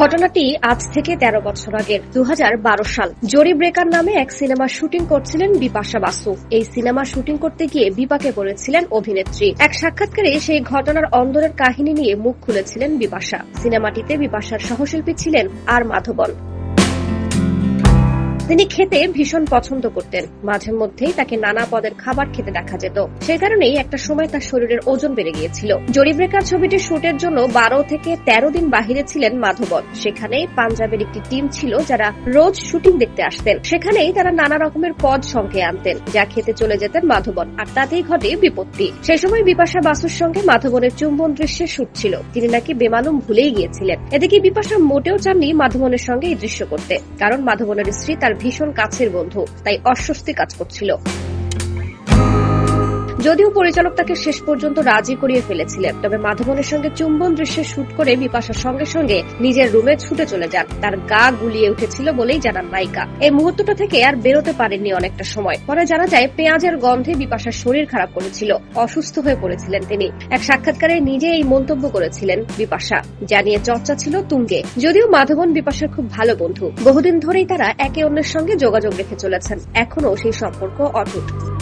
ঘটনাটি আজ থেকে তেরো বছর আগের দু হাজার বারো সাল। জরি ব্রেকার নামে এক সিনেমার শুটিং করছিলেন বিপাশা বাসু। এই সিনেমা শুটিং করতে গিয়ে বিপাকে পড়েছিলেন অভিনেত্রী। এক সাক্ষাৎকারে সেই ঘটনার অন্দরের কাহিনী নিয়ে মুখ খুলেছিলেন বিপাশা। সিনেমাটিতে বিপাশার সহশিল্পী ছিলেন আর মাধবন। তিনি খেতে ভীষণ পছন্দ করতেন। মাঝে মধ্যেই তাকে নানা পদের খাবার খেতে দেখা যেত। সেই কারণেই একটা সময় তার শরীরের ওজন বেড়ে গিয়েছিল। জরিব্রেকার ছবিটির শুটের জন্য বারো থেকে তেরো দিন বাহিরে ছিলেন মাধবন সেখানে পাঞ্জাবের একটি টিম ছিল যারা রোজ শুটিং দেখতে আসতেন। সেখানেই তারা নানা রকমের পদ সঙ্গে আনতেন, যা খেতে চলে যেতেন মাধবন। আর তাতেই ঘটে বিপত্তি। সেই সময় বিপাশা বাসুর সঙ্গে মাধবনের চুম্বন দৃশ্যে শুট ছিল। তিনি নাকি বেমালুম ভুলেই গিয়েছিলেন। এদিকে বিপাশা মোটেও চাননি মাধবনের সঙ্গে এই দৃশ্য করতে। কারণ মাধবনের স্ত্রী তার ভীষণ কাছের বন্ধু তাই অস্বস্তি কাজ করছিল। যদিও পরিচালক তাকে শেষ পর্যন্ত রাজি করিয়ে ফেলেছিলেন, তবে মাধবনের সঙ্গে চুম্বন দৃশ্যে শুট করে বিপাশার সঙ্গে সঙ্গে নিজের রুমে ছুটে চলে যান। তার গা গুলিয়ে উঠেছিল বলেই জানান নায়িকা। এই মুহূর্তটা থেকে আর বেরোতে পারেননি অনেকটা সময়। পরে জানা যায়, পেঁয়াজের গন্ধে বিপাশার শরীর খারাপ করেছিল। অসুস্থ হয়ে পড়েছিলেন তিনি। এক সাক্ষাৎকারে নিজে এই মন্তব্য করেছিলেন বিপাশা। জানিয়ে চর্চা ছিল তুঙ্গে। যদিও মাধবন বিপাশার খুব ভালো বন্ধু। বহুদিন ধরেই তারা একে অন্যের সঙ্গে যোগাযোগ রেখে চলেছেন। এখনও সেই সম্পর্ক অটুট।